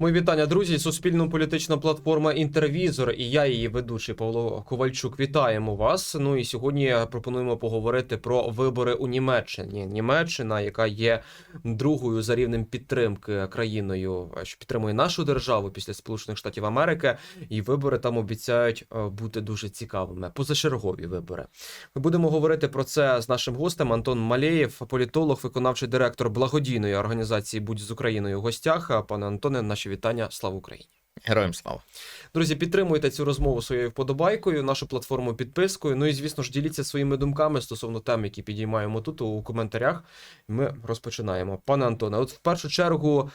Мої вітання, друзі. Суспільно-політична платформа Інтервізор і я, її ведучий Павло Ковальчук. Вітаємо вас. Ну і сьогодні пропонуємо поговорити про вибори у Німеччині. Німеччина, яка є другою за рівнем підтримки країною, що підтримує нашу державу після Сполучених Штатів Америки, і вибори там обіцяють е, бути дуже цікавими. Позачергові вибори. Ми будемо говорити про це з нашим гостем Антон Малеєв, політолог, виконавчий директор благодійної організації Будь з Україною в гостях. Пане Антоне, наші вітання. Слава Україні! Героям слава. Друзі, підтримуйте цю розмову своєю вподобайкою, нашу платформу підпискою. Ну і звісно ж, діліться своїми думками стосовно тем, які підіймаємо тут у коментарях. Ми розпочинаємо. Пане Антоне, от в першу чергу.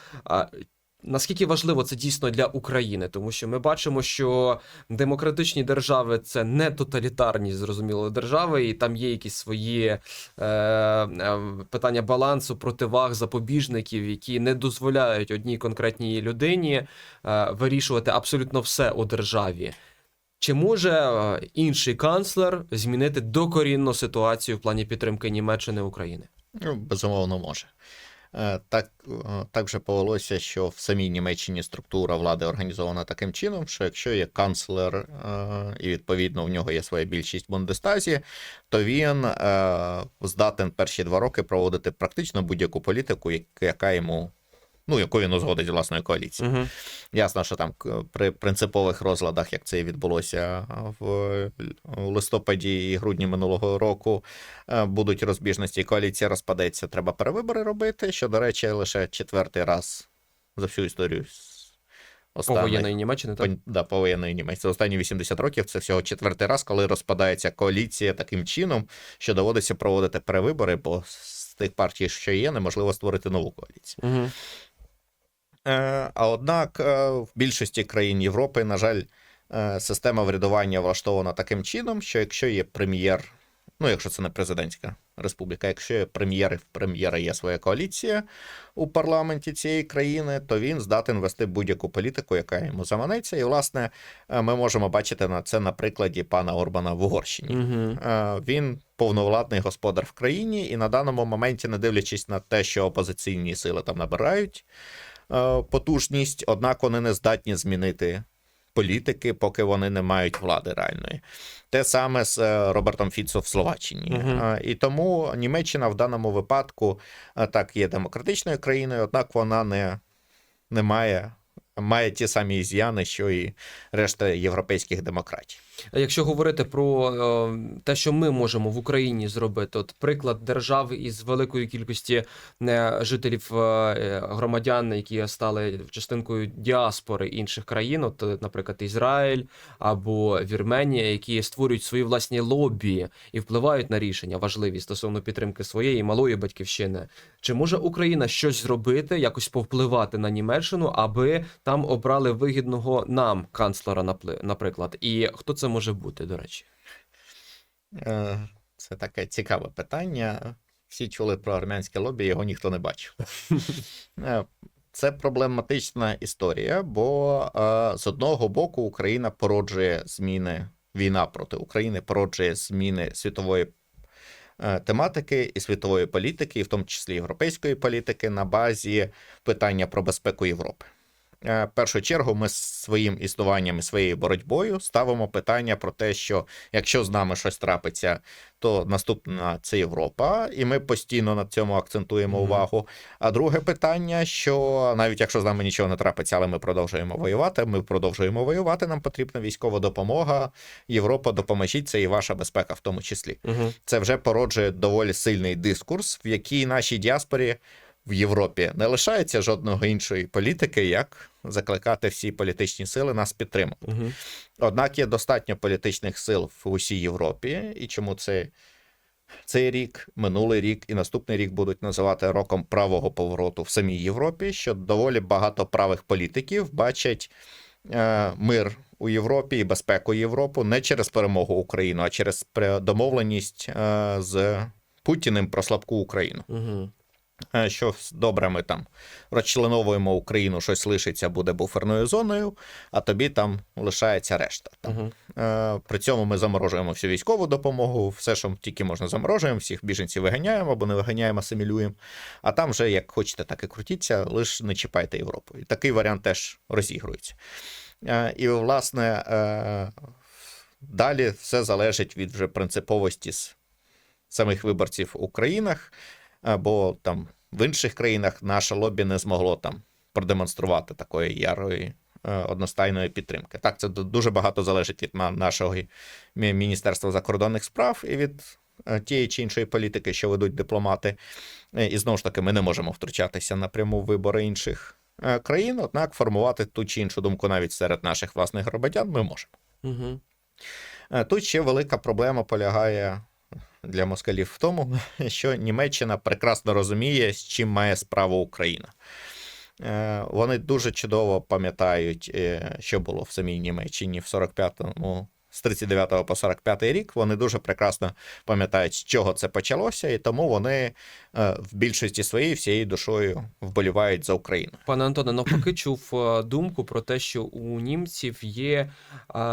Наскільки важливо це дійсно для України, тому що ми бачимо, що демократичні держави це не тоталітарні, зрозуміло, держави, і там є якісь свої е, е, питання балансу, противаг, запобіжників, які не дозволяють одній конкретній людині е, вирішувати абсолютно все у державі. Чи може е, інший канцлер змінити докорінно ситуацію в плані підтримки Німеччини України? Ну, безумовно, може. Е, Так, е, так вже повелося, що в самій Німеччині структура влади організована таким чином, що якщо є канцлер, е, і відповідно в нього є своя більшість в Бундестазі, то він здатен перші два роки проводити практично будь-яку політику, яка йому. Ну, яку він узгодить власною коаліцією. Угу. Ясно, що там при принципових розладах, як це і відбулося в листопаді і грудні минулого року, е, будуть розбіжності, коаліція розпадеться. Треба перевибори робити. Що, до речі, лише четвертий раз за всю історію з останніх- Повоєнної Німеччини, так? Пон- Да, повоєнної Німеччини. Останні 80 років це всього четвертий раз, коли розпадається коаліція таким чином, що доводиться проводити перевибори, бо з тих партій, що є, неможливо створити нову коаліцію. Угу. Е, А однак е, в більшості країн Європи, на жаль, е, система врядування влаштована таким чином, що якщо є прем'єр, ну якщо це не президентська республіка, якщо є прем'єр і в прем'єра є своя коаліція у парламенті цієї країни, то він здатен вести будь-яку політику, яка йому заманеться. І, власне, ми можемо бачити на це на прикладі пана Орбана в Угорщині. Угу. Він повновладний господар в країні, і на даному моменті, не дивлячись на те, що опозиційні сили там набирають потужність, однак вони не здатні змінити політики, поки вони не мають влади реальної. Те саме з е, Робертом Фіцо в Словаччині. Uh -huh. І тому Німеччина в даному випадку е, так є демократичною країною, однак вона не, не має. Має ті самі із'яни, що і решта європейських демократій. Якщо говорити про е, те, що ми можемо в Україні зробити, от приклад держави із великої кількості е, жителів е, громадян, які стали частинкою діаспори інших країн, от, наприклад, Ізраїль або Вірменія, які створюють свої власні лобі і впливають на рішення важливі стосовно підтримки своєї малої батьківщини. Чи може Україна щось зробити, якось повпливати на Німеччину, аби там обрали вигідного нам канцлера, наприклад? І хто це може бути, до речі? Е, Це таке цікаве питання. Всі чули про армянське лобі, його ніхто не бачив. Е, Це проблематична історія, бо е, з одного боку Україна породжує зміни, війна проти України породжує зміни світової тематики і світової політики, і в тому числі європейської політики, на базі питання про безпеку Європи. Е, В першу чергу ми своїм існуванням і своєю боротьбою ставимо питання про те, що якщо з нами щось трапиться, то наступна це Європа, і ми постійно на цьому акцентуємо увагу. А друге питання, що навіть якщо з нами нічого не трапиться, але ми продовжуємо воювати, ми продовжуємо воювати. Нам потрібна військова допомога. Європа, допоможіть, це і ваша безпека, в тому числі Угу. це вже породжує доволі сильний дискурс, в якій нашій діаспорі в Європі не лишається жодного іншої політики, як закликати всі політичні сили нас підтримати. Угу. Однак є достатньо політичних сил в усій Європі, і чому це цей рік, минулий рік і наступний рік будуть називати роком правого повороту в самій Європі, що доволі багато правих політиків бачать е, мир у Європі і безпеку Європу не через перемогу України, а через домовленість е, з Путіним про слабку Україну. Угу. Е, що добре, ми там розчленовуємо Україну, щось лишиться, буде буферною зоною, а тобі там лишається решта. Там. Е, При цьому ми заморожуємо всю військову допомогу, все, що тільки можна, заморожуємо, всіх біженців виганяємо або не виганяємо, асимілюємо. А там вже як хочете, так і крутіться, лише не чіпайте Європу. І такий варіант теж розігрується. Е, І, власне, далі все залежить від вже принциповості самих виборців у країнах, е, бо там в інших країнах наше лобі не змогло там продемонструвати такої ярої е, одностайної підтримки. Так, це дуже багато залежить від нашого Міністерства закордонних справ і від е, тієї чи іншої політики, що ведуть дипломати. Е, І знову ж таки, ми не можемо втручатися напряму в вибори інших країн, однак формувати ту чи іншу думку навіть серед наших власних громадян ми можемо. Угу. Тут ще велика проблема полягає для москалів в тому, що Німеччина прекрасно розуміє, з чим має справу Україна. Е, Вони дуже чудово пам'ятають, е, що було в самій Німеччині в 45-му. З 39 по 45 рік вони дуже прекрасно пам'ятають, з чого це почалося, і тому вони е, в більшості своїй всією душою вболівають за Україну. Пане Антоне, навпаки, чув е, думку про те, що у німців є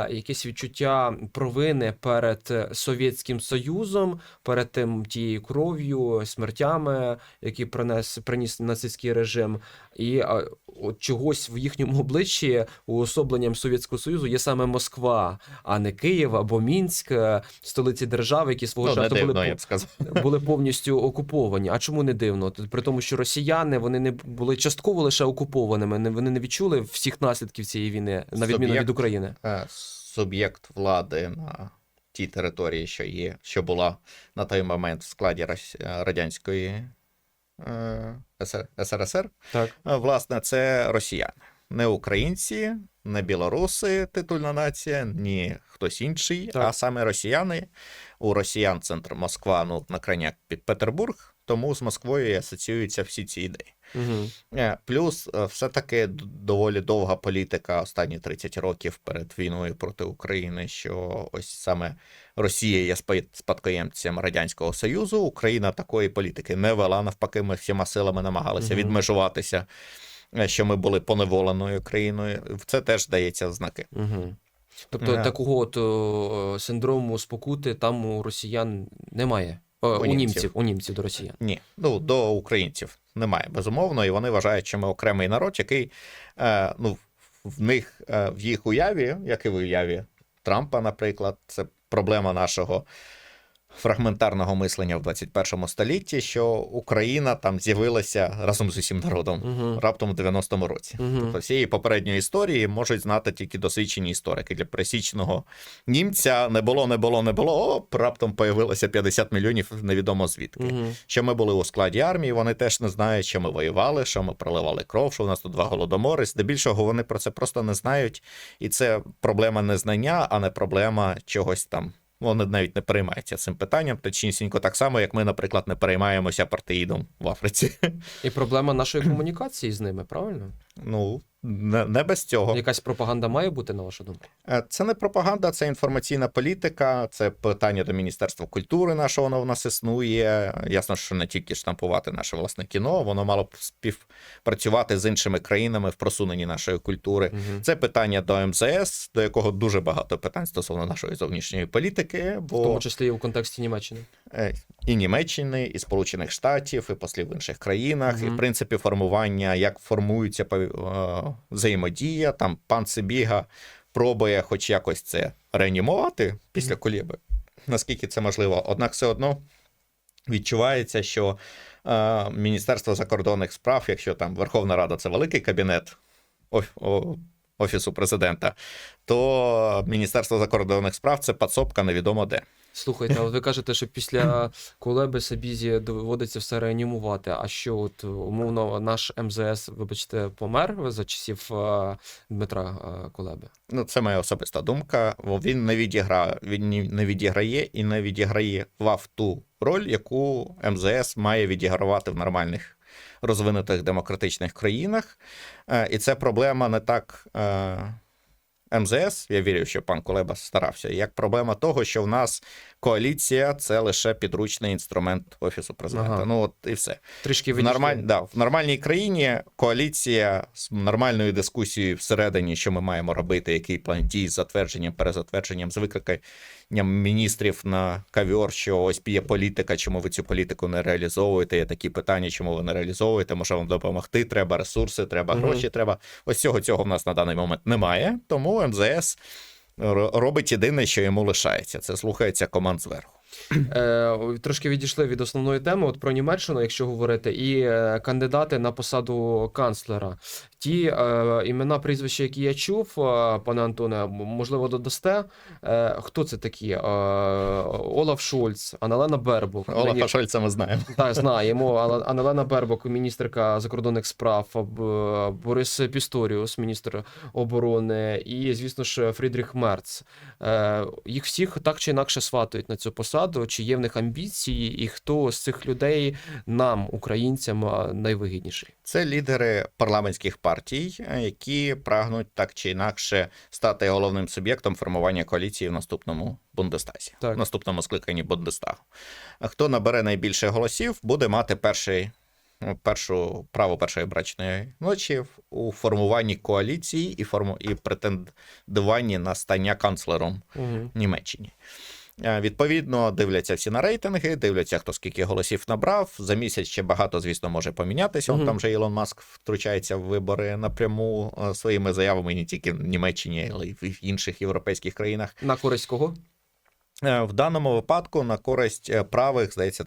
якесь відчуття провини перед е, Совєтським Союзом, перед тим тією кров'ю, смертями, які принес приніс нацистський режим, і от чогось в їхньому обличчі уособленням Совєтського Союзу є саме Москва, а не Київ або Мінськ, е, столиці держави, які свого Ну, часу були дивно, по- я б сказав. були повністю окуповані. А чому не дивно? При тому, що росіяни вони не були частково лише окупованими. Вони не відчули всіх наслідків цієї війни, на відміну від України. е, суб'єкт влади на тій території, що є, що була на той момент в складі е, радянської СР- СРСР, Так. власне, це росіяни. Не українці, не білоруси, титульна нація, ні хтось інший, Так. а саме росіяни. У росіян центр Москва, ну, на крайняк під Петербург, тому з Москвою і асоціюються всі ці ідеї. Угу. Плюс, е, все-таки доволі довга політика останні 30 років перед війною проти України, що ось саме Росія є спадкоємцем Радянського Союзу. Україна такої політики не вела. Навпаки, ми всіма силами намагалися Мгм. відмежуватися, що ми були поневоленою країною. Це теж дається в знаки. Угу. Тобто Ага. такого от о, синдрому спокути там у росіян немає. О, У у, німців. німців, у німців до росіян. Ні, ну до українців немає, безумовно, і вони вважають, що ми окремий народ, який е, ну, в них е, в їх уяві, як і в уяві Трампа, наприклад, це проблема нашого фрагментарного мислення в 21 столітті, що Україна там з'явилася разом з усім народом. Угу. Раптом у 90-му році. Мгм. Тобто всієї попередньої історії можуть знати тільки досвідчені історики. Для пересічного німця не було, не було, не було. Оп, раптом появилося 50 мільйонів невідомо звідки. Угу. Що ми були у складі армії, вони теж не знають, що ми воювали, що ми проливали кров, що у нас тут два голодомори. Здебільшого вони про це просто не знають, і це проблема незнання, а не проблема чогось там. Вони навіть не переймаються цим питанням, точнісінько так само, як ми, наприклад, не переймаємося партеїдом в Африці. І проблема нашої комунікації з ними, правильно? Ну не, не без цього. Якась пропаганда має бути, на вашу думку? Е, Це не пропаганда, це інформаційна політика, це питання до Міністерства культури нашого, воно в нас існує. Ясно, що не тільки штампувати наше власне кіно, воно мало б співпрацювати з іншими країнами в просуненні нашої культури. Угу. Це питання до МЗС, до якого дуже багато питань стосовно нашої зовнішньої політики, бо В тому числі і в контексті Німеччини. е, і Німеччини, і Сполучених Штатів, і послів в інших країнах, і в принципі формування, як формується взаємодія. Там пан Сибіга пробує хоч якось це реанімувати після коліби, наскільки це можливо. Однак все одно відчувається, що е, Міністерство закордонних справ, якщо там Верховна Рада це великий кабінет Офісу президента, то Міністерство закордонних справ це підсобка невідомо де. Слухайте, а от ви кажете, що після колеби Сабізі доводиться все реанімувати. А що, от умовно, наш МЗС, вибачте, помер за часів е, Дмитра е, Колеби? Ну, це моя особиста думка. Він не відіграє, він не відіграє і не відіграє в ту роль, яку МЗС має відігравати в нормальних розвинутих демократичних країнах. Е, І це проблема не так МЗС, я вірю, що пан Кулеба старався, як проблема того, що в нас коаліція це лише підручний інструмент офісу президента. Ага. Ну от і все. Трішки В, нормаль... да, в нормальній країні коаліція з нормальною дискусією всередині, що ми маємо робити, який план дій з затвердженням, перезатвердженням, з викликанням міністрів на ковер, що ось є політика, чому ви цю політику не реалізовуєте? Є такі питання, чому ви не реалізовуєте? Може вам допомогти? Треба ресурси, треба гроші. Треба ось цього цього в нас на даний момент немає. Тому МЗС робить єдине, що йому лишається. Це слухається команд зверху. Е, трошки відійшли від основної теми, от про Німеччину, якщо говорити, і е, кандидати на посаду канцлера. Ті е, імена, прізвища, які я чув, е, пане Антоне, можливо, додасте. Е, хто це такі? Е, Олаф Шольц, Аналена Бербук. Олафа Мені- Шольца ми знаємо. Так, знаємо. Але Аналена Бербок, міністерка закордонних справ, Борис Пісторіус, міністр оборони, і, звісно ж, Фрідріх Мерц. Е, Їх всіх так чи інакше сватають на цю посаду. Чи є в них амбіції, і хто з цих людей нам, українцям, найвигідніший? Це лідери парламентських партій, які прагнуть так чи інакше стати головним суб'єктом формування коаліції в наступному Бундестазі, Так. в наступному скликанні Бундестагу. Хто набере найбільше голосів, буде мати перший. Першу право першої брачної ночі у формуванні коаліції і форму і претендуванні на стання канцлером Угу. Німеччині. Е, Відповідно, дивляться всі на рейтинги, дивляться, хто скільки голосів набрав. За місяць ще багато, звісно, може помінятися. Он там же Ілон Маск втручається в вибори напряму е, своїми заявами не тільки в Німеччині, але й в інших європейських країнах. На користь кого? Е, В даному випадку на користь правих, здається,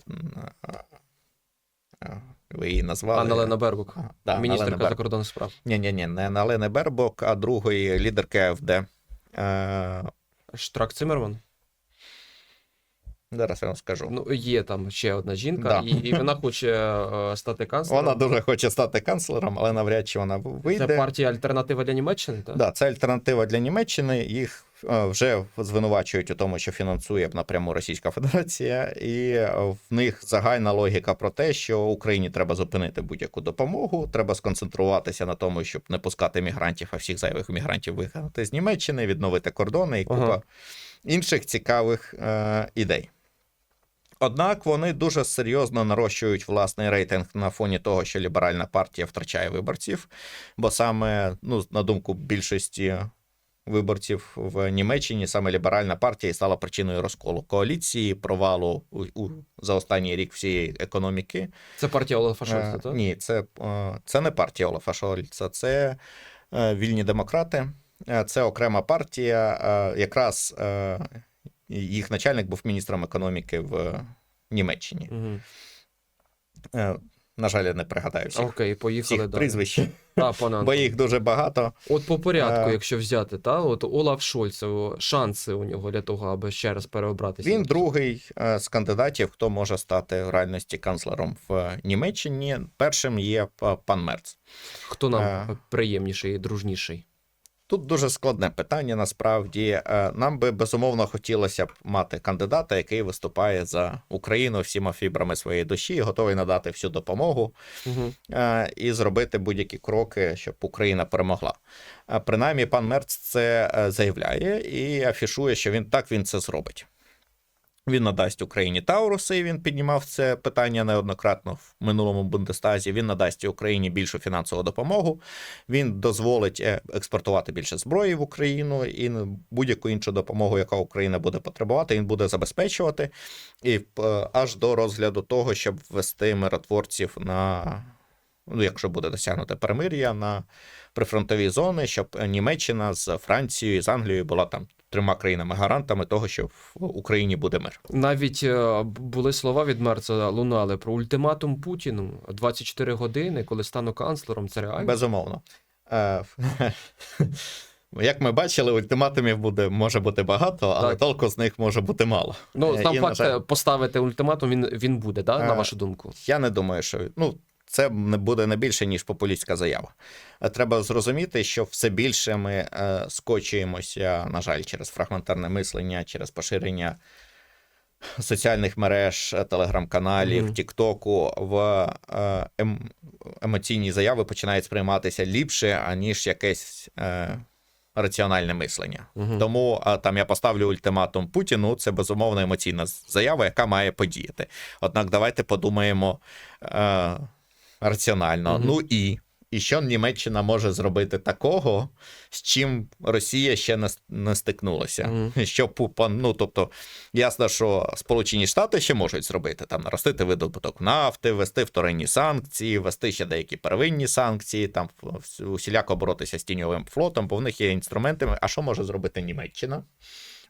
ви її назвали. Анна Бербук, Ага, да, міністерка Бербок. закордонних справ. Ні, ні, ні, не Налени Бербок, а другої лідерки АФД. Е, Штрак Цимерман. Зараз я вам скажу. Ну, є там ще одна жінка, Да. і, і вона хоче е, стати канцлером. Вона дуже хоче стати канцлером, але навряд чи вона вийде. Це партія альтернатива для Німеччини, так? Да, це альтернатива для Німеччини. Їх е, вже звинувачують у тому, що фінансує напряму Російська Федерація, і в них загальна логіка про те, що Україні треба зупинити будь-яку допомогу. Треба сконцентруватися на тому, щоб не пускати мігрантів, а всіх зайвих мігрантів вигнати з Німеччини, відновити кордони і купа Ага. інших цікавих е, ідей. Однак вони дуже серйозно нарощують власний рейтинг на фоні того, що ліберальна партія втрачає виборців, бо саме, ну, на думку більшості виборців в Німеччині, саме ліберальна партія і стала причиною розколу коаліції, провалу у, у, за останній рік всієї економіки. Це партія Олафа Шольца, Е, так? Ні, це, е, це не партія Олафа Шольца, це е, вільні демократи. Це окрема партія. Якраз їх начальник був міністром економіки в Німеччині. Угу. Е, На жаль, я не пригадаю всіх, Окей, поїхали всіх прізвищ, Та, бо їх дуже багато. От по порядку, Е. якщо взяти, та от Олаф Шольц, шанси у нього для того, аби ще раз переобратися. Він другий е, з кандидатів, хто може стати в реальності канцлером в Німеччині. Першим є пан Мерц. Хто нам Е. приємніший, дружніший? Тут дуже складне питання. Насправді Е, нам би безумовно хотілося б мати кандидата, який виступає за Україну всіма фібрами своєї душі, готовий надати всю допомогу Угу. і зробити будь-які кроки, щоб Україна перемогла. Е, Принаймні, пан Мерц це заявляє і афішує, що він так він це зробить. Він надасть Україні Тауруси. Він піднімав це питання неоднократно в минулому Бундестазі. Він надасть Україні більшу фінансову допомогу. Він дозволить е, експортувати більше зброї в Україну і будь-яку іншу допомогу, яка Україна буде потребувати, він буде забезпечувати. І е, аж до розгляду того, щоб ввести миротворців на. Ну, якщо буде досягнуте перемир'я на прифронтові зони, щоб Німеччина з Францією з Англією була там трьома країнами-гарантами того, що в Україні буде мир. Навіть е, були слова від Мерца лунали про ультиматум Путіну 24 години, коли стану канцлером. Це реально? Безумовно. Е, Як ми бачили, ультиматумів буде, може бути багато, але Так. толку з них може бути мало. Ну, Е, сам і, факт жаль, е, поставити ультиматум, він, він буде, да, на Е, вашу думку? Я не думаю, що ну, це не буде не більше, ніж популістська заява. Е, Треба зрозуміти, що все більше ми е, скочуємося, на жаль, через фрагментарне мислення, через поширення соціальних мереж, е, телеграм-каналів, Мгм. Тіктоку в ем, емоційні заяви починають сприйматися ліпше, аніж якесь. Е, раціональне мислення. Мгм. Тому а, там я поставлю ультиматум Путіну. Це безумовно емоційна заява, яка має подіяти. Однак, давайте подумаємо е, раціонально. Мгм. Ну і. І що Німеччина може зробити такого, з чим Росія ще не, не стикнулася? Мгм. Що ну, тобто, ясно, що Сполучені Штати ще можуть зробити там наростити видобуток нафти, ввести вторинні санкції, ввести ще деякі первинні санкції, там усіляко боротися з тіньовим флотом, бо в них є інструментами. А що може зробити Німеччина?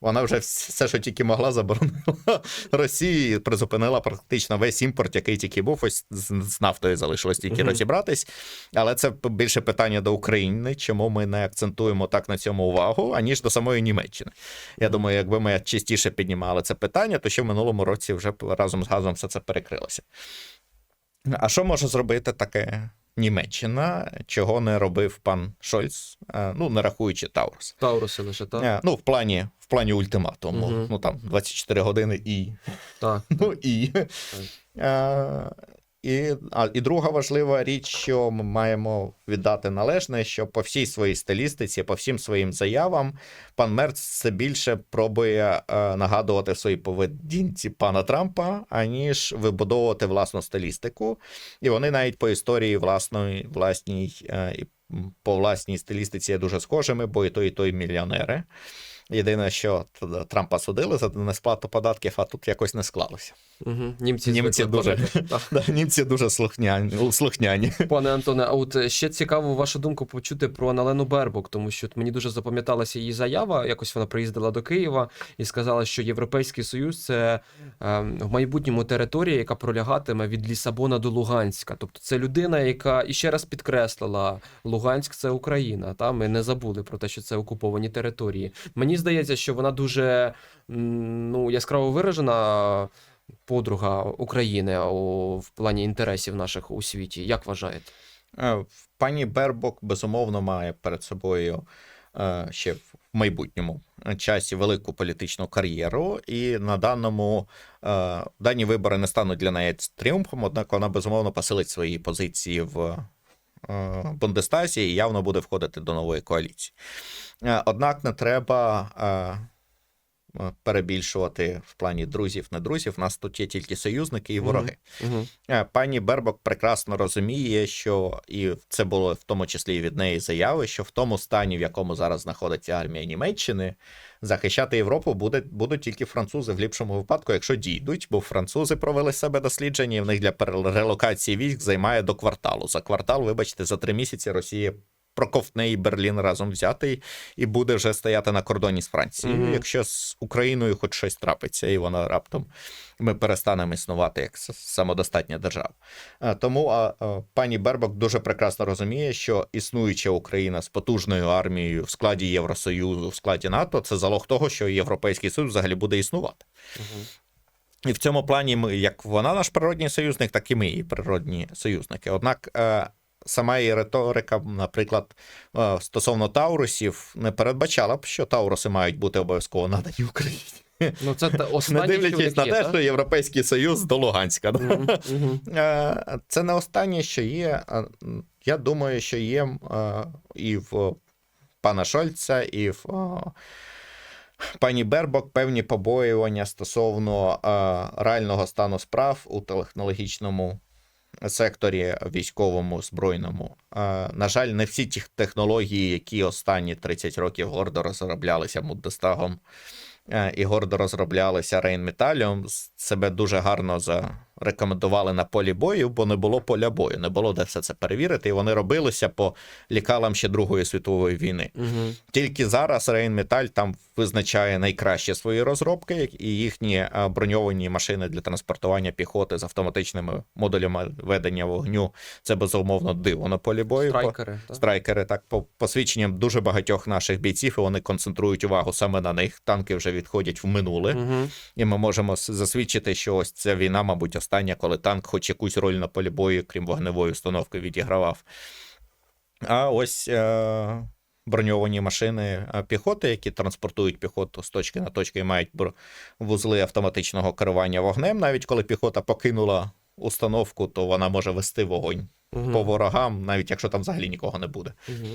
Вона вже все, що тільки могла, заборонила Росії, призупинила практично весь імпорт, який тільки був. Ось з, з нафтою залишилось тільки Мгм. розібратись. Але це більше питання до України, чому ми не акцентуємо так на цьому увагу, аніж до самої Німеччини. Я думаю, якби ми частіше піднімали це питання, то ще в минулому році вже разом з газом все це перекрилося. А що може зробити таке Німеччина, чого не робив пан Шольц, Е, ну не рахуючи Таурус? Тауруси лише, так? Е, Ну, в плані, в плані ультиматуму. Мгм. Ну там 24 години і. Так. Ну і. І, а, і друга важлива річ, що ми маємо віддати належне, що по всій своїй стилістиці, по всім своїм заявам, пан Мерц все більше пробує е, нагадувати в своїй поведінці пана Трампа, аніж вибудовувати власну стилістику. І вони навіть по історії власної, власній е, по власній стилістиці є дуже схожими, бо і той, і той мільйонери. Єдине, що Трампа судили за несплату податків, а тут якось не склалося. Угу. Німці, Німці дуже- Да, німці дуже слухняні. слухняні. Пане Антоне, а от е, ще цікаво вашу думку почути про Налену Бербок, тому що от мені дуже запам'яталася її заява. Якось вона приїздила до Києва і сказала, що Європейський Союз це е, в майбутньому територія, яка пролягатиме від Лісабона до Луганська. Тобто це людина, яка і ще раз підкреслила, Луганськ це Україна. Та ми не забули про те, що це окуповані території. Мені здається, що вона дуже ну яскраво виражена. Подруга України у в плані інтересів наших у світі. Як вважаєте? Е, Пані Бербок безумовно має перед собою е, ще в майбутньому часі велику політичну кар'єру, і на даному е, дані вибори не стануть для неї тріумфом, однак вона безумовно посилить свої позиції в Бундестазі і явно буде входити до нової коаліції. Е, Однак не треба. Е, Перебільшувати в плані друзів, не друзів. У нас тут є тільки союзники і вороги. Угу. Пані Бербок прекрасно розуміє, що і це було в тому числі і від неї заяви, що в тому стані, в якому зараз знаходиться армія Німеччини, захищати Європу буде, будуть тільки французи в ліпшому випадку, якщо дійдуть, бо французи провели себе дослідження, і в них для перелокації військ займає до кварталу. За квартал, вибачте, за три місяці Росія. Проковтне і Берлін разом взятий і буде вже стояти на кордоні з Францією. Мгм. Якщо з Україною хоч щось трапиться, і вона раптом ми перестанемо існувати як самодостатня держава. А, Тому а, а, пані Бербок дуже прекрасно розуміє, що існуюча Україна з потужною армією в складі Євросоюзу, в складі НАТО, це залог того, що Європейський Союз взагалі буде існувати. Угу. І в цьому плані ми, як вона наш природній союзник, так і ми її природні союзники. Однак е, сама її риторика, наприклад, е, стосовно Таурусів, не передбачала б, що Тауруси мають бути обов'язково надані Україні. Ну, це та Не дивлячись на те, що Європейський Союз до Луганська. Угу. Е, Це не останнє, що є. Е, Я думаю, що є і в пана Шольца, і в пані Бербок певні побоювання стосовно реального стану справ у технологічному секторі військовому збройному. На жаль, не всі ті технології, які останні 30 років гордо розроблялися Муддестагом е, і гордо розроблялися Рейнметаліум, себе дуже гарно зарекомендували на полі бою, бо не було поля бою, не було де все це перевірити, і вони робилися по лікалам ще Другої світової війни. Угу. Тільки зараз Рейнметаль там визначає найкращі свої розробки, і їхні е, броньовані машини для транспортування піхоти з автоматичними модулями ведення вогню. Це безумовно диво на полі бою. По- Страйкери. так? Страйкери, так, по посвідченням дуже багатьох наших бійців, і вони концентрують увагу саме на них. Танки вже відходять в минуле. Угу. І ми можемо засвідчити, що ось ця війна, мабуть, остання, коли танк хоч якусь роль на полі бою, крім вогневої установки, відігравав. А ось е- броньовані машини піхоти, які транспортують піхоту з точки на точку і мають вузли автоматичного керування вогнем. Навіть коли піхота покинула установку, то вона може вести вогонь Угу. по ворогам, навіть якщо там взагалі нікого не буде. Угу.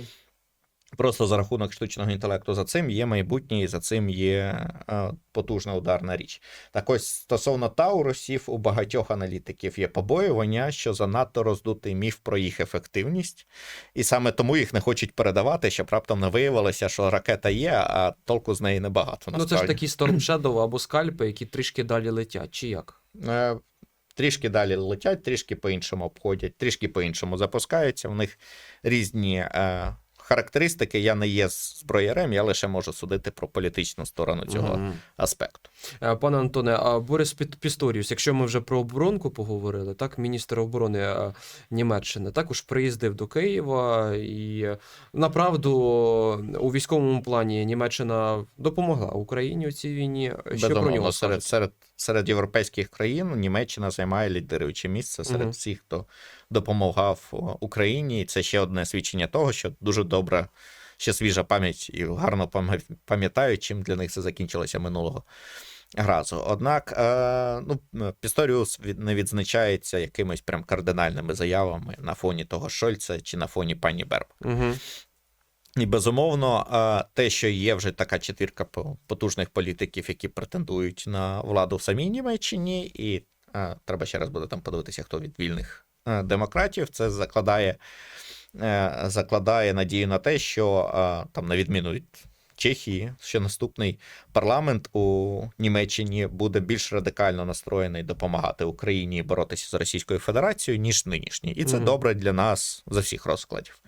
Просто за рахунок штучного інтелекту за цим є майбутнє, і за цим є е, потужна ударна річ. Так ось стосовно таурусів, у багатьох аналітиків є побоювання, що занадто роздутий міф про їх ефективність, і саме тому їх не хочуть передавати, щоб раптом не виявилося, що ракета є, а толку з неї небагато. Ну це ж такі Storm Shadow або скальпи, які трішки далі летять, чи як? Е, Трішки далі летять, трішки по-іншому обходять, трішки по-іншому запускаються. У них різні е, характеристики. Я не є зброярем, я лише можу судити про політичну сторону цього Мгм. аспекту. Е, Пане Антоне, а Борис Пісторіус, якщо ми вже про оборонку поговорили, так, міністр оборони е, Німеччини також приїздив до Києва, і направду у військовому плані Німеччина допомогла Україні у цій війні. Що про нього серед, серед... серед, європейських країн Німеччина займає лідируюче місце серед Мгм. всіх, хто допомагав Україні. І це ще одне свідчення того, що дуже добре, ще свіжа пам'ять і гарно пам'ятають, чим для них це закінчилося минулого разу. Однак, е, ну, Пісторіус не відзначається якимись прям кардинальними заявами на фоні того Шольца чи на фоні пані Берб. Угу. І безумовно, е, те, що є вже така четвірка потужних політиків, які претендують на владу в самій Німеччині, і е, треба ще раз буде там подивитися, хто від вільних е, демократів, це закладає, е, закладає надію на те, що е, там, на відміну від Чехії, що наступний парламент у Німеччині буде більш радикально настроєний допомагати Україні боротися з Російською Федерацією, ніж нинішній. І це угу. добре для нас за всіх розкладів.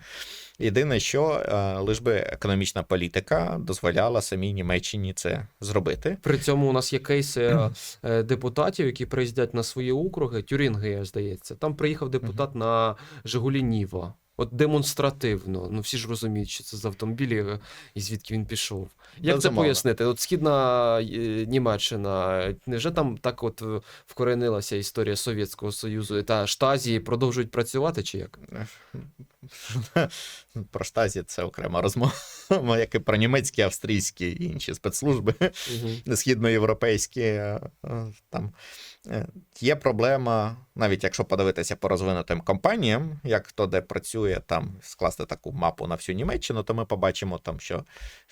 Єдине, що е, лиш би економічна політика дозволяла самій Німеччині це зробити. При цьому у нас є кейси е, депутатів, які приїздять на свої округи, Тюрінги, здається. Там приїхав депутат на Жигулі Ніва. От демонстративно. Ну всі ж розуміють, що це з автомобілі е, і звідки він пішов. Як це Безумовно. пояснити? От східна е, Німеччина, невже там так от е, вкоренилася історія Совєтського Союзу та штазі продовжують працювати чи як? Про штазі це окрема розмова, як і про німецькі, австрійські і інші спецслужби. Угу. східноєвропейські. Там є проблема, навіть якщо подивитися по розвинутим компаніям, як хто де працює, там скласти таку мапу на всю Німеччину, то ми побачимо там, що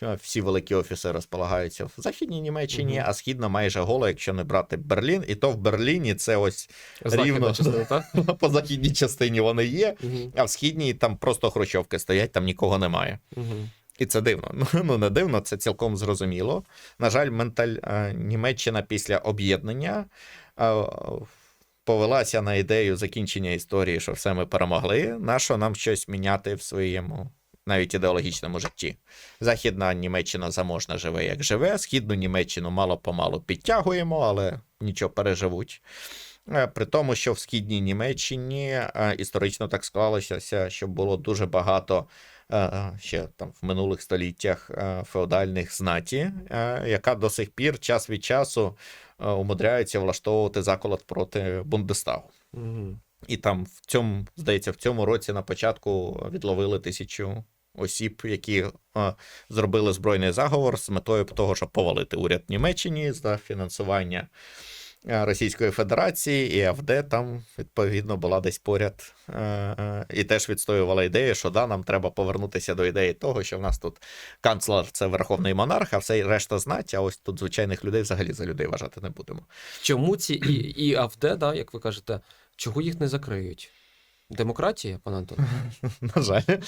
всі великі офіси розполагаються в західній Німеччині, Мгм. а східна майже гола, якщо не брати Берлін, і то в Берліні це ось Західна Рівно. частина, по західній частині вони є, Угу. а в східній там просто хрущовки стоять, там нікого немає. Угу. І це дивно. Ну, Ну, не дивно, це цілком зрозуміло. На жаль, менталь... е, Німеччина після об'єднання е, повелася на ідею закінчення історії, що все ми перемогли. Нащо нам щось міняти в своєму навіть ідеологічному житті? Західна Німеччина заможна живе, як живе. Східну Німеччину мало-помалу підтягуємо, але нічого переживуть. Е, При тому, що в східній Німеччині е, історично так склалося, що було дуже багато ще там в минулих століттях е, феодальних знаті, е, яка до сих пір час від часу е, умудряється влаштовувати заколот проти Бундестагу. Угу. І там в цьому, здається, в цьому році на початку відловили тисячу осіб, які е, зробили збройний заговор з метою того, щоб повалити уряд Німеччині за фінансування е, Російської Федерації, і АВД там відповідно була десь поряд е, е, і теж відстоювала ідею, що да, нам треба повернутися до ідеї того, що в нас тут канцлер це верховний монарх, а все решта знать, а ось тут звичайних людей взагалі за людей вважати не будемо. Чому ці і, і АВД, да, як ви кажете, чого їх не закриють? Демократія, пан Антон? На жаль.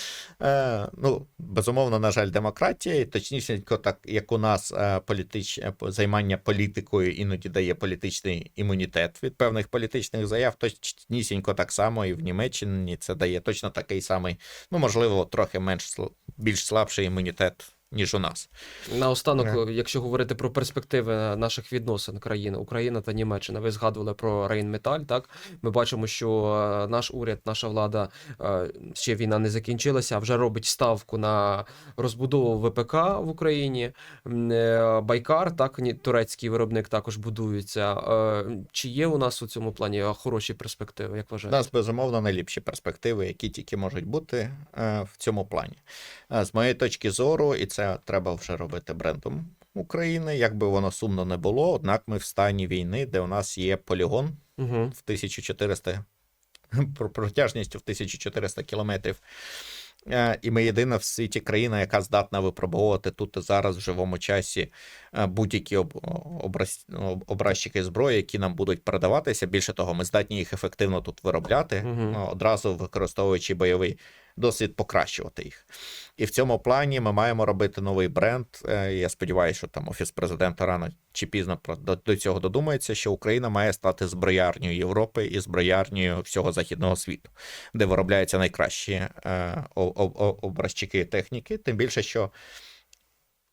Е, ну, безумовно, на жаль, демократія, точніше, так як у нас е, політич... е, займання політикою іноді дає політичний імунітет від певних політичних заяв, точнісінько так само і в Німеччині це дає точно такий самий, ну, можливо, трохи менш більш слабший імунітет, ніж у нас. Наостанок, Не. якщо говорити про перспективи наших відносин країн, Україна та Німеччина, ви згадували про Рейнметаль. Так ми бачимо, що е, наш уряд, наша влада е, ще війна не закінчилася, а вже робить ставку на розбудову ВПК в Україні. Е, Байкар, так турецький виробник також будується. Е, Чи є у нас у цьому плані е, хороші перспективи? Як У нас безумовно найліпші перспективи, які тільки можуть бути е, в цьому плані. Е, З моєї точки зору, і це треба вже робити брендом України, як би воно сумно не було. Однак ми в стані війни, де у нас є полігон Угу. в 1400 протяжністю в 1400 кілометрів. Е, І ми єдина в світі країна, яка здатна випробовувати тут і зараз в живому часі е, будь-які об- образ, образчики зброї, які нам будуть передаватися. Більше того, ми здатні їх ефективно тут виробляти, ну, одразу використовуючи бойовий досвід, покращувати їх. І в цьому плані ми маємо робити новий бренд. Е, Я сподіваюся, що там офіс президента рано чи пізно до, цього додумається, що Україна має стати зброярнею Європи і зброярнею всього західного світу, де виробляються найкращі е, образчики техніки. Тим більше, що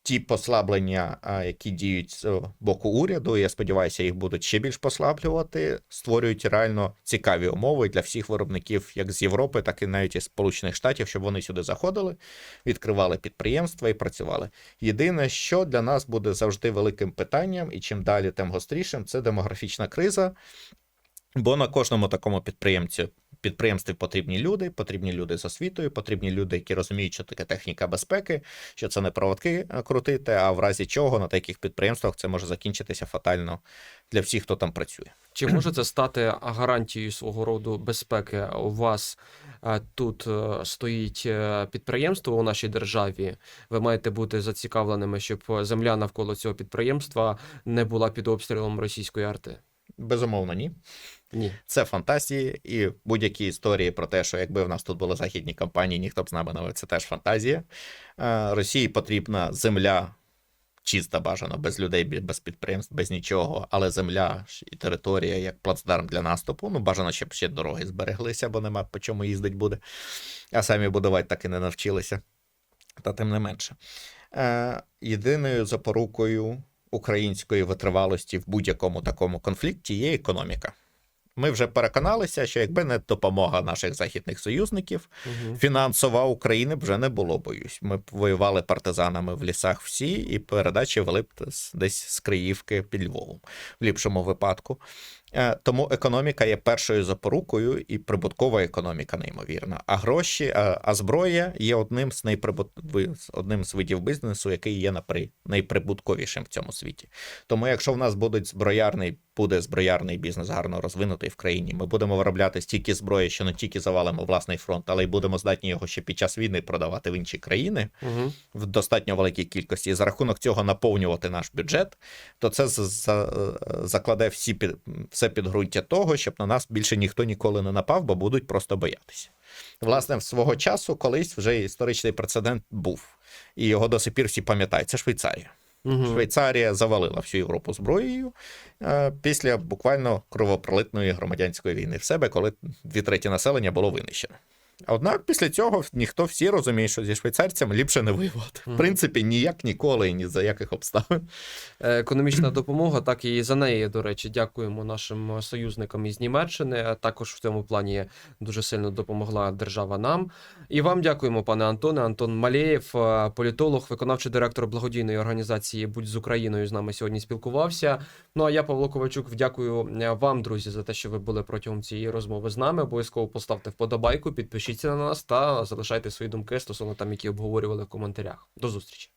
ті послаблення, які діють з боку уряду, я сподіваюся, їх будуть ще більш послаблювати, створюють реально цікаві умови для всіх виробників, як з Європи, так і навіть із Сполучених Штатів, щоб вони сюди заходили, відкривали підприємства і працювали. Єдине, що для нас буде завжди великим питанням, і чим далі, тим гострішим, це демографічна криза. Бо на кожному такому підприємці підприємстві потрібні люди, потрібні люди з освітою, потрібні люди, які розуміють, що таке техніка безпеки, що це не проводки е, крутити, а в разі чого на таких підприємствах це може закінчитися фатально для всіх, хто там працює. Чи може це стати гарантією свого роду безпеки? У вас е, тут е, стоїть підприємство у нашій державі. Ви маєте бути зацікавленими, щоб земля навколо цього підприємства не була під обстрілом російської арти. Безумовно, ні. Ні. Це фантазії, і будь-які історії про те, що якби в нас тут були західні компанії, ніхто б з нами не це теж фантазія. Е, Росії потрібна земля. Чиста бажано, без людей, без підприємств, без нічого, але земля і територія як плацдарм для наступу. Ну, бажано, щоб ще дороги збереглися, бо нема по чому їздить буде. А самі будувати так і не навчилися. Та тим не менше. Е, єдиною запорукою української витривалості в будь-якому такому конфлікті є економіка. Ми вже переконалися, що якби не допомога наших західних союзників, Угу. фінансова України б вже не було, боюсь. Ми б воювали партизанами в лісах всі, і передачі вели б десь з Криївки під Львовом, в ліпшому випадку. Е, Тому економіка є першою запорукою, і прибуткова економіка неймовірна. А гроші, а, а зброя є одним з найприбут... одним з видів бізнесу, який є напри... найприбутковішим в цьому світі. Тому, якщо в нас будуть зброярний, буде зброярний бізнес гарно розвинутий в країні, ми будемо виробляти стільки зброї, що не тільки завалимо власний фронт, але й будемо здатні його ще під час війни продавати в інші країни Угу. в достатньо великій кількості, і за рахунок цього наповнювати наш бюджет, то це е, закладе всі під, все підґрунтя того, щоб на нас більше ніхто ніколи не напав, бо будуть просто боятися. Власне, в свого часу колись вже історичний прецедент був, і його до сих пір всі пам'ятають. Це Швейцарія. Угу. Швейцарія завалила всю Європу зброєю е, після буквально кровопролитної громадянської війни в себе, коли дві треті населення було винищено. Однак після цього ніхто всі розуміє, що зі швейцарцями ліпше не воювати. В принципі, ніяк ніколи і ні за яких обставин. Е, Економічна допомога, так і за неї, до речі, дякуємо нашим союзникам із Німеччини. А Також в цьому плані дуже сильно допомогла держава нам. І вам дякуємо, пане Антоне. Антон Малеєв, е, політолог, виконавчий директор благодійної організації Будь з Україною з нами сьогодні спілкувався. Ну а я, Павло Ковальчук, дякую е, вам, друзі, за те, що ви були протягом цієї розмови з нами. Обов'язково поставте вподобайку, підпишіться на нас та залишайте свої думки стосовно там, які обговорювали в коментарях. До зустрічі.